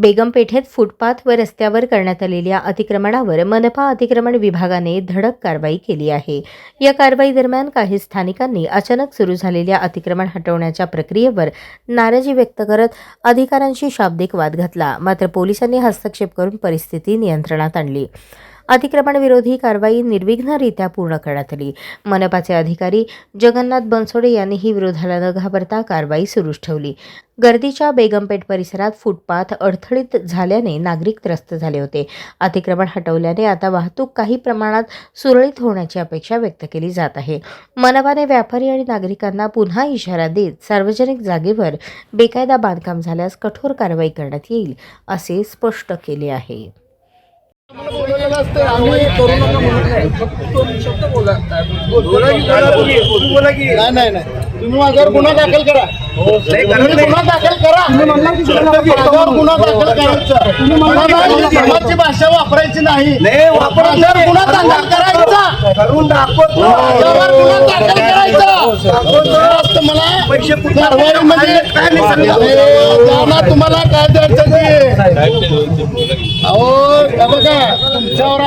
बेगमपेठेत footpath व रस्त्यावर करण्यात आलेल्या अतिक्रमणावर मनपा अतिक्रमण विभागाने धडक कारवाई केली आहे. या कारवाई दरम्यान काही स्थानिकांनी अचानक सुरू झालेल्या अतिक्रमण हटवण्याच्या प्रक्रियेवर नाराजी व्यक्त करत अधिकाऱ्यांशी शाब्दिक वाद घातला मात्र पोलिसांनी हस्तक्षेप करून परिस्थिती नियंत्रणात आणली. अतिक्रमण विरोधी कारवाई निर्विघ्नरित्या पूर्ण करण्यात आली. मनपाचे अधिकारी जगन्नाथ बनसोडे यांनीही विरोधाला न घाबरता कारवाई सुरूच ठेवली. गर्दीच्या बेगमपेठ परिसरात फुटपाथ अडथळीत झाल्याने नागरिक त्रस्त झाले होते. अतिक्रमण हटवल्याने आता वाहतूक काही प्रमाणात सुरळीत होण्याची अपेक्षा व्यक्त केली जात आहे. मनपाने व्यापारी आणि नागरिकांना पुन्हा इशारा देत सार्वजनिक जागेवर बेकायदा बांधकाम झाल्यास कठोर कारवाई करण्यात येईल असे स्पष्ट केले आहे. असतं आम्ही करू नका नाही. बोला, तुम्ही बोला की. नाही नाही नाही. तुम्ही माझ्यावर गुन्हा दाखल करा. नाही, करत तुम्ही नाही. गुन्हा दाखल करा. तुम्ही म्हणला की माझ्यावर गुन्हा दाखल करायचा तुम्ही म्हणला नाही, समाजची भाषा वापरायची नाही. माझ्यावर. गुन्हा दाखल करायचा. करून दाखवतो माझ्यावर गुन्हा दाखल करायचा. मला पैसे तुम्हाला काय द्यायचं ते. अहो बघा तुमच्यावर